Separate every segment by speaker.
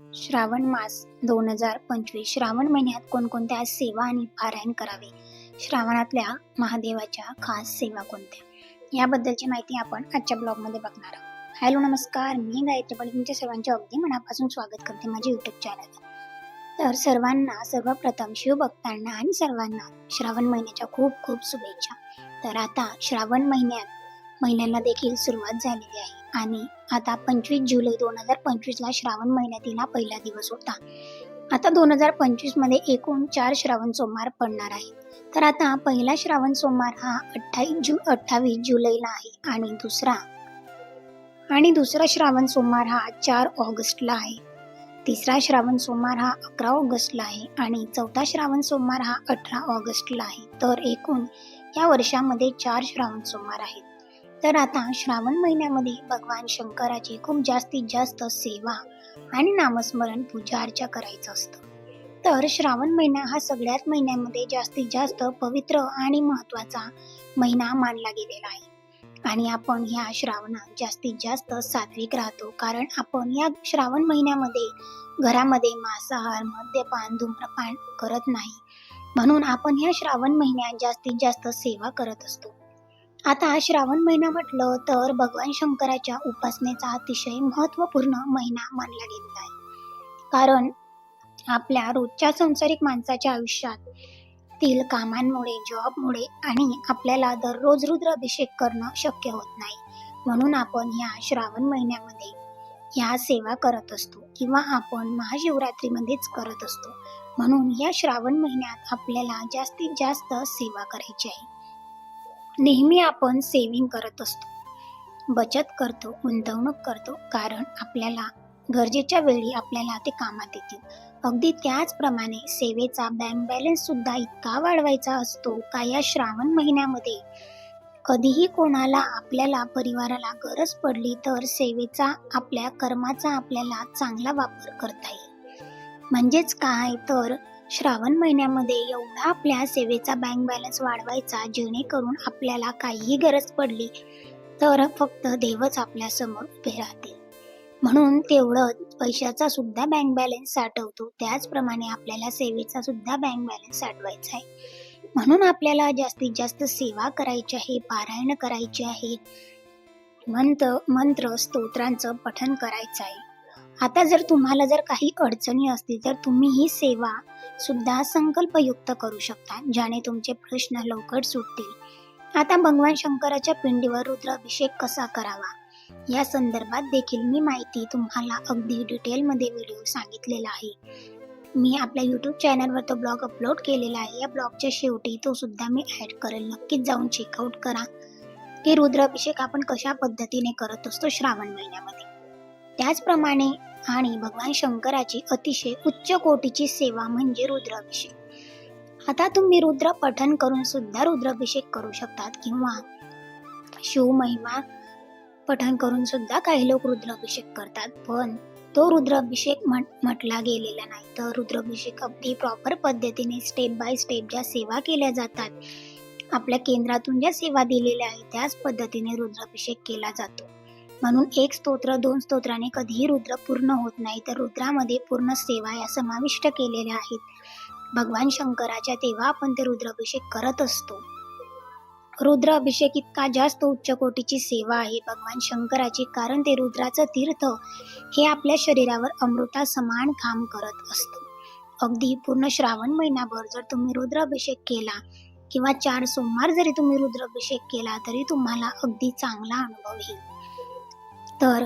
Speaker 1: श्रावण मास दोन हजार पंचवीस. श्रावण महिन्यात कोणकोणत्या सेवा आणि पारायण करावे? श्रावणातल्या महादेवाच्या खास सेवा कोणत्या? याबद्दलची माहिती आपण आजच्या ब्लॉगमध्ये बघणार आहोत. हॅलो नमस्कार. मी गायत्री पाटील तुमच्या सर्वांचे अगदी मनापासून स्वागत करते माझे यूट्यूब चॅनल तर सर्वांना सर्वप्रथम शिवभक्तांना आणि सर्वांना श्रावण महिन्याच्या खूप खूप शुभेच्छा. तर आता श्रावण महिन्यात महिन्यांना देखील सुरुवात झालेली आहे आणि आता पंचवीस जुलै दोन हजार पंचवीसला श्रावण महिन्यातील हा पहिला दिवस होता. आता दोन हजार पंचवीसमध्ये एकूण चार श्रावण सोमवार पडणार आहेत. तर आता पहिला श्रावण सोमवार हा अठ्ठावीस जु अठ्ठावीस जुलैला आहे आणि दुसरा आणि दुसरा श्रावण सोमवार हा चार ऑगस्टला आहे. तिसरा श्रावण सोमवार हा अकरा ऑगस्टला आहे आणि चौथा श्रावण सोमवार हा अठरा ऑगस्टला आहे. तर एकूण या वर्षामध्ये चार श्रावण सोमवार आहेत. तर आता श्रावण महिन्यामध्ये भगवान शंकराची खूप जास्तीत जास्त सेवा आणि नामस्मरण पूजा अर्चा करायचं असतं. तर श्रावण महिना हा सगळ्याच महिन्यामध्ये जास्तीत जास्त पवित्र आणि महत्त्वाचा महिना मानला गेलेला आहे. आणि आपण ह्या श्रावणात जास्तीत जास्त सात्विक राहतो कारण आपण या श्रावण महिन्यामध्ये घरामध्ये मांसाहार मद्यपान धूम्रपान करत नाही. म्हणून आपण ह्या श्रावण महिन्यात जास्तीत जास्त सेवा करत असतो. आता श्रावण महिना म्हटलं तर भगवान शंकराच्या उपासनेचा अतिशय महत्त्वपूर्ण महिना मानला गेलेला आहे. कारण आपल्या रोजच्या संसारिक माणसाच्या आयुष्यात तील कामांमुळे जॉबमुळे आणि आपल्याला दररोज रुद्राभिषेक करणं शक्य होत नाही. म्हणून आपण ह्या श्रावण महिन्यामध्ये ह्या सेवा करत असतो किंवा आपण महाशिवरात्रीमध्येच करत असतो. म्हणून या श्रावण महिन्यात आपल्याला जास्तीत जास्त सेवा करायची आहे. नेहमी आपण सेविंग करत असतो. बचत करतो गुंतवणूक करतो कारण आपल्याला गरजेच्या वेळी आपल्याला ते कामात येतील. अगदी त्याचप्रमाणे सेवेचा बँक बॅलन्स सुद्धा इतका वाढवायचा असतो का या श्रावण महिन्यामध्ये? कधीही कोणाला आपल्याला परिवाराला गरज पडली तर सेवेचा आपल्या कर्माचा आपल्याला चांगला वापर करता येईल. म्हणजेच काय? तर श्रावण महिन्यामध्ये एवढा आपल्या सेवेचा बँक बॅलन्स वाढवायचा जेणेकरून आपल्याला काहीही गरज पडली तर फक्त देवच आपल्यासमोर उभे राहतील. म्हणून तेवढं पैशाचा सुद्धा बँक बॅलन्स साठवतो. त्याचप्रमाणे आपल्याला सेवेचा सुद्धा बँक बॅलन्स साठवायचा आहे. म्हणून आपल्याला जास्तीत जास्त सेवा करायची आहे पारायण करायची आहे. मंत्र मंत्र स्तोत्रांचं पठन करायचं आहे. आता जर तुम्हाला जर काही अडचणी असतील तर तुम्ही ही सेवा सुद्धा संकल्पयुक्त करू शकता ज्याने तुमचे प्रश्न लवकर सुटतील. आता भगवान शंकराच्या पिंडीवर रुद्राभिषेक कसा करावा? या संदर्भात देखील मी माहिती तुम्हाला अगदी डिटेलमध्ये व्हिडिओ सांगितलेला आहे. मी आपल्या यूट्यूब चॅनलवर तो ब्लॉग अपलोड केलेला आहे. या ब्लॉगच्या शेवटी तो सुद्धा मी ॲड करेल. नक्कीच जाऊन चेकआउट करा. की रुद्राभिषेक आपण कशा पद्धतीने करत असतो श्रावण महिन्यामध्ये? त्याचप्रमाणे आणि भगवान शंकराची अतिशय उच्च कोटीची सेवा म्हणजे रुद्राभिषेक. आता तुम्ही रुद्र पठन करून सुद्धा रुद्राभिषेक करू शकतात किंवा शिव महिमा पठन करून सुद्धा काही लोक रुद्राभिषेक करतात पण तो रुद्राभिषेक म्हटला गेलेला नाही. तर रुद्राभिषेक अगदी प्रॉपर पद्धतीने स्टेप बाय स्टेप ज्या सेवा केल्या जातात आपल्या केंद्रातून ज्या सेवा दिलेल्या आहेत त्याच पद्धतीने रुद्राभिषेक केला जातो. म्हणून एक स्तोत्र दोन स्तोत्राने कधीही रुद्र पूर्ण होत नाही तर रुद्रामध्ये पूर्ण सेवा या समाविष्ट केलेल्या आहेत. भगवान शंकराच्या तेव्हा आपण ते रुद्राभिषेक करत असतो. रुद्र अभिषेक इतका जास्त उच्च कोटीची सेवा आहे भगवान शंकराची कारण ते रुद्राचं तीर्थ हे आपल्या शरीरावर अमृता समान काम करत असतं. अगदी पूर्ण श्रावण महिनाभर जर तुम्ही रुद्राभिषेक केला किंवा चार सोमवार जरी तुम्ही रुद्राभिषेक केला तरी तुम्हाला अगदी चांगला अनुभव येईल. तर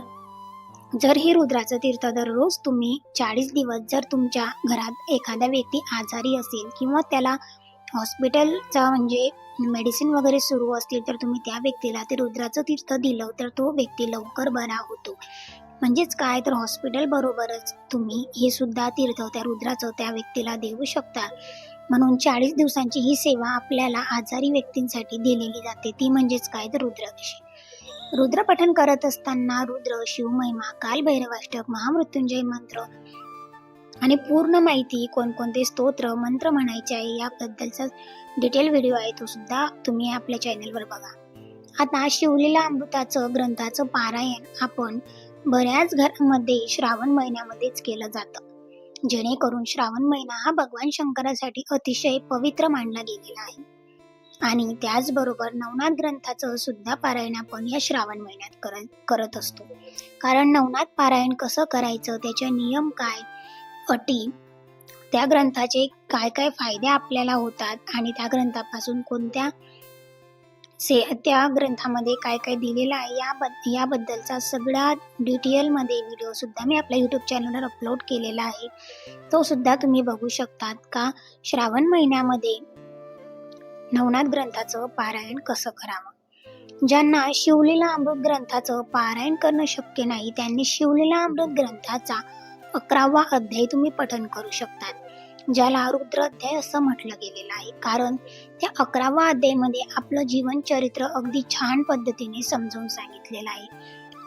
Speaker 1: जर हे रुद्राचं तीर्थ दररोज तुम्ही चाळीस दिवस जर तुमच्या घरात एखादा व्यक्ती आजारी असेल किंवा त्याला हॉस्पिटलचा म्हणजे मेडिसिन वगैरे सुरू असतील तर तुम्ही त्या व्यक्तीला ते रुद्राचं तीर्थ दिलं तर तो व्यक्ती लवकर बरा होतो. म्हणजेच काय? तर हॉस्पिटल बरोबरच तुम्ही हे सुद्धा तीर्थ त्या रुद्राचं त्या व्यक्तीला देऊ शकता. म्हणून चाळीस दिवसांची ही सेवा आपल्याला आजारी व्यक्तींसाठी दिलेली जाते. ती म्हणजेच काय? तर रुद्राभिषेक. रुद्रपठन करत असताना रुद्र शिवमहिमा कालभैरवाष्टक महामृत्युंजय मंत्र आणि पूर्ण माहिती कोणकोणते स्तोत्र मंत्र म्हणायचे आहे याबद्दलचा डिटेल व्हिडिओ आहे तो सुद्धा तुम्ही आपल्या चॅनलवर बघा. आता शिवलीला अमृताचं ग्रंथाचं पारायण आपण बऱ्याच घरामध्ये श्रावण महिन्यामध्येच केलं जातं. जेणेकरून श्रावण महिना हा भगवान शंकरासाठी अतिशय पवित्र मानला गेलेला आहे. आणि त्याचबरोबर नवनाथ ग्रंथाचं सुद्धा पारायण आपण या श्रावण महिन्यात करत करत असतो. कारण नवनाथ पारायण कसं करायचं त्याचे नियम काय अटी त्या ग्रंथाचे काय काय फायदे आपल्याला होतात आणि त्या ग्रंथापासून कोणत्या से त्या ग्रंथामध्ये काय काय दिलेलं आहे याबद्द याबद्दलचा सगळा डिटेलमध्ये व्हिडिओ सुद्धा मी आपल्या यूट्यूब चॅनलवर अपलोड केलेला आहे. तो सुद्धा तुम्ही बघू शकतात का? श्रावण महिन्यामध्ये नवनाथ ग्रंथाचं पारायण कसं करावं? ज्यांना शिवलीला अमृत ग्रंथाचं पारायण करणं शक्य नाही त्यांनी शिवलीला अमृत ग्रंथाचा अकरावा अध्याय तुम्ही पठन करू शकतात. ज्याला रुद्र अध्याय असं म्हटलं गेलेलं आहे. कारण त्या अकरावा अध्यायमध्ये आपलं जीवन चरित्र अगदी छान पद्धतीने समजून सांगितलेलं आहे.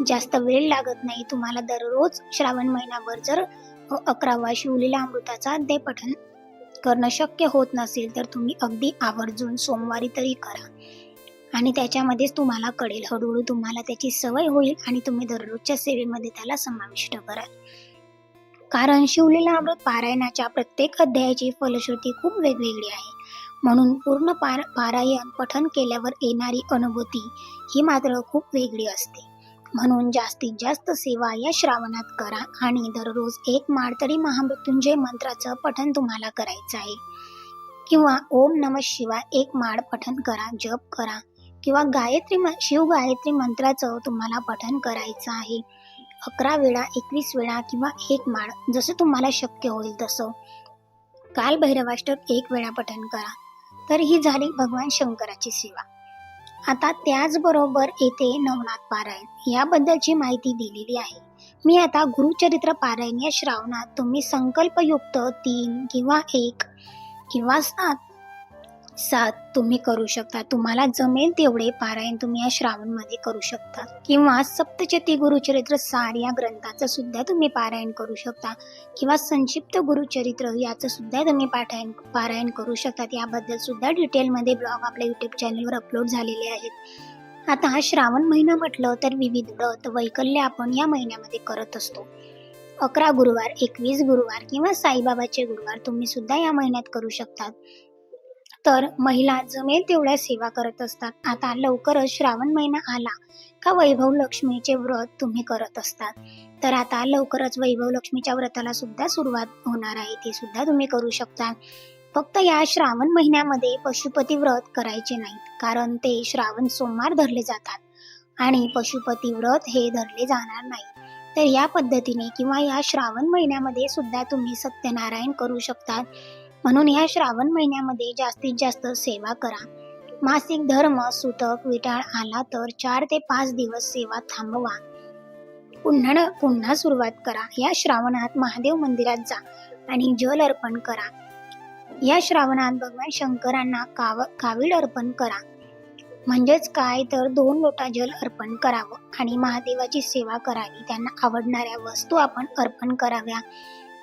Speaker 1: जास्त वेळ लागत नाही. तुम्हाला दररोज श्रावण महिनाभर जर अकरावा शिवलीला अमृताचा अध्याय पठन करणं शक्य होत नसेल तर तुम्ही अगदी आवर्जून सोमवारी तरी करा. आणि त्याच्यामध्येच तुम्हाला कळेल. हळूहळू तुम्हाला त्याची सवय होईल आणि तुम्ही दररोजच्या सेवेमध्ये त्याला समाविष्ट कराल. कारण शिवलीला अमृत पारायणाच्या प्रत्येक अध्यायाची फलश्रुती खूप वेगवेगळी आहे. म्हणून पूर्ण पार पारायण पठन केल्यावर येणारी अनुभूती ही मात्र खूप वेगळी असते. म्हणून जास्तीत जास्त सेवा या श्रावणात करा आणि दररोज एक माळ तरी महामृत्युंजय मंत्राचं पठन तुम्हाला करायचं आहे. किंवा ओम नम शिवाय एक माळ पठन करा जप करा किंवा गायत्री म- शिव गायत्री मंत्राचं तुम्हाला पठन करायचं आहे. अकरा वेळा एकवीस वेळा किंवा एक माळ जसं तुम्हाला शक्य होईल तसं. काल भैरवाष्टक एक वेळा पठन करा. तर ही झाली भगवान शंकराची सेवा. आता त्याचबरोबर येथे नवनाथ पारायण याबद्दलची माहिती दिलेली आहे. मी आता गुरुचरित्र पारायण या श्रावणात तुम्ही संकल्पयुक्त तीन किंवा एक किंवा सात सात तुम्ही करू शकता. तुम्हाला जमेल तेवढे पारायण तुम्ही या श्रावणमध्ये करू शकता. किंवा सप्तचती गुरुचरित्र सार या ग्रंथाचं सुद्धा तुम्ही पारायण करू शकता. किंवा संक्षिप्त गुरुचरित्र याचं सुद्धा तुम्ही पारायण पारायण करू शकतात याबद्दल सुद्धा डिटेलमध्ये ब्लॉग आपल्या यूट्यूब चॅनलवर अपलोड झालेले आहेत. आता हा श्रावण महिना म्हटलं तर विविध व्रत वैकल्य आपण या महिन्यामध्ये करत असतो. अकरा गुरुवार एकवीस गुरुवार किंवा साईबाबाचे गुरुवार तुम्ही सुद्धा या महिन्यात करू शकतात तर महिला जमेल तेवढ्या सेवा करत असतात. आता लवकरच श्रावण महिना आला का वैभव लक्ष्मीचे व्रत तुम्ही करत असतात. तर आता लवकरच वैभव लक्ष्मीच्या व्रताला सुद्धा सुरुवात होणार आहे. ते सुद्धा तुम्ही करू शकता फक्त या श्रावण महिन्यामध्ये पशुपती व्रत करायचे नाहीत कारण ते श्रावण सोमवार धरले जातात आणि पशुपती व्रत हे धरले जाणार नाही. तर या पद्धतीने किंवा या श्रावण महिन्यामध्ये सुद्धा तुम्ही सत्यनारायण करू शकतात. म्हणून या श्रावण महिन्यामध्ये जास्तीत जास्त सेवा करा. मासिक धर्म सुतक विटाळ आला तर चार ते पाच दिवस सेवा थांबवा. पुन्हा पुन्हा सुरुवात करा. या श्रावणात महादेव मंदिरात जा आणि जल अर्पण करा. या श्रावणात भगवान शंकरांना काव कावीड अर्पण करा. म्हणजेच काय? तर दोन लोटा जल अर्पण करावं आणि महादेवाची सेवा करावी. त्यांना आवडणाऱ्या वस्तू आपण अर्पण कराव्या.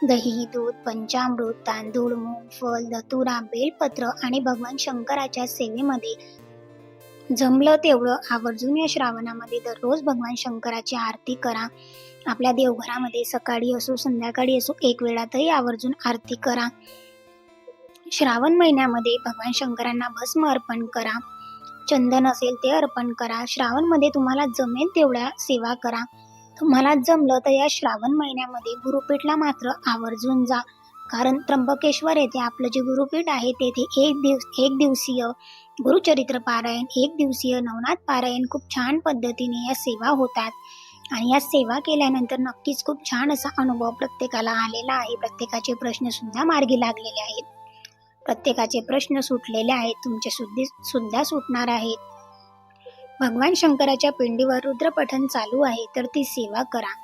Speaker 1: दही दूध पंचामृत तांदूळ मूग फल दतुरा बेलपत्र आणि भगवान शंकराच्या सेवेमध्ये जमलं तेवढं आवर्जून या श्रावणामध्ये दररोज भगवान शंकराची आरती करा. आपल्या देवघरामध्ये सकाळी असो संध्याकाळी असो एक वेळा तरी आवर्जून आरती करा. श्रावण महिन्यामध्ये भगवान शंकरांना भस्म अर्पण करा. चंदन असेल ते अर्पण करा. श्रावणमध्ये तुम्हाला जमेल तेवढ्या सेवा करा. तुम्हाला जमलं तर या श्रावण महिन्यामध्ये गुरुपीठला मात्र आवर्जून जा. कारण त्र्यंबकेश्वर येथे आपलं जे गुरुपीठ आहे तेथे एक दिवस एक दिवसीय गुरुचरित्र पारायण एक दिवसीय नवनाथ पारायण खूप छान पद्धतीने या सेवा होतात. आणि या सेवा केल्यानंतर नक्कीच खूप छान असा अनुभव प्रत्येकाला आलेला आहे. प्रत्येकाचे प्रश्न सुद्धा मार्गी लागलेले आहेत. प्रत्येकाचे प्रश्न सुटलेले आहेत. तुमचे सुद्धी सुद्धा सुटणार आहेत. भगवान शंकराच्या पिंडीवर रुद्रपठण चालू आहे तर ती सेवा करा.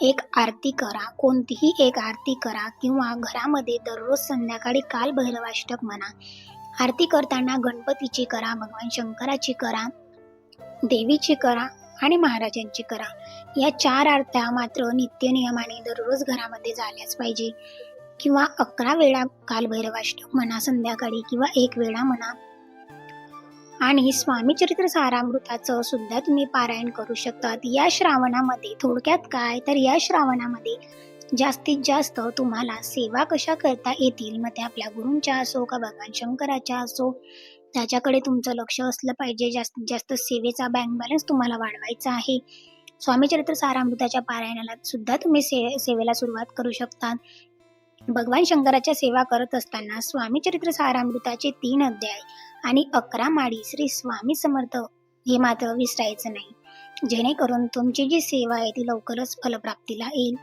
Speaker 1: एक आरती करा. कोणतीही एक आरती करा किंवा घरामध्ये दररोज संध्याकाळी काल भैरवाष्टक म्हणा. आरती करताना गणपतीची करा भगवान शंकराची करा देवीची करा आणि महाराजांची करा. या चार आरत्या मात्र नित्य नियमाने दररोज घरामध्ये झाल्याच पाहिजे. किंवा अकरा वेळा कालभैरवाष्टक म्हणा संध्याकाळी किंवा एक वेळा म्हणा. आणि स्वामी चरित्र सारामृताचं सुद्धा तुम्ही पारायण करू शकतात. या श्रावणामध्ये थोडक्यात काय? तर या श्रावणामध्ये जास्तीत जास्त तुम्हाला सेवा कशा करता येतील? मग ते आपल्या गुरूंच्या असो का भगवान शंकराच्या असो त्याच्याकडे तुमचं लक्ष असलं पाहिजे. जास्तीत जास्त सेवेचा बँक बॅलन्स तुम्हाला वाढवायचा आहे. स्वामी चरित्र सारामृताच्या पारायणाला सुद्धा तुम्ही से सेवेला सुरुवात करू शकता भगवान शंकराच्या सेवा करत असताना स्वामी चरित्र सारामृताचे तीन अध्याय आणि अकरा माळी श्री स्वामी समर्थ. हे मात्र विसरायचं नाही. जेणेकरून तुमची जी सेवा आहे ती लवकरच फलप्राप्तीला येईल.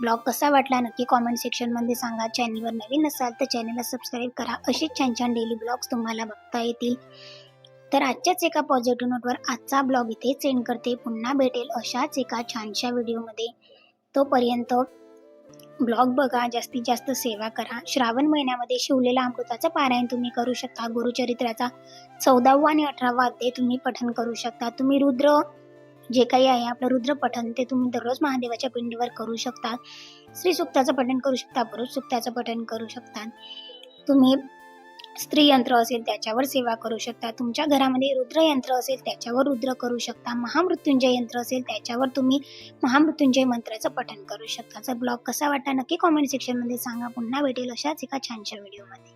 Speaker 1: ब्लॉग कसा वाटला नक्की कॉमेंट सेक्शनमध्ये सांगा. चॅनलवर नवीन असाल तर चॅनलला सबस्क्राईब करा. असेच छान छान डेली ब्लॉग्स तुम्हाला बघता येतील. तर आजच्याच एका पॉझिटिव्ह नोटवर आजचा ब्लॉग इथे सेंड करते. पुन्हा भेटेल अशाच एका छानशा व्हिडिओमध्ये तोपर्यंत ब्लॉग बघा जास्तीत जास्त सेवा करा. श्रावण महिन्यामध्ये शिवलेला अमृताचं पारायण तुम्ही करू शकता. गुरुचरित्राचा चौदावा आणि अठरावा अध्याय तुम्ही पठन करू शकता. तुम्ही रुद्र जे काही आहे आपलं रुद्र पठन ते तुम्ही दररोज महादेवाच्या पिंडीवर करू शकता. श्री सुक्ताचं पठन करू शकता पुरुष सुक्ताचं पठन करू शकता. तुम्ही स्त्री यंत्र असेल त्याच्यावर सेवा करू शकता. तुमच्या घरामध्ये रुद्र यंत्र असेल त्याच्यावर रुद्र करू शकता. महामृत्युंजय यंत्र असेल त्याच्यावर तुम्ही महामृत्युंजय मंत्राचं पठन करू शकता. जर ब्लॉग कसा वाटला नक्की कॉमेंट सेक्शनमध्ये सांगा. पुन्हा भेटेल अशाच एका छानशा व्हिडिओमध्ये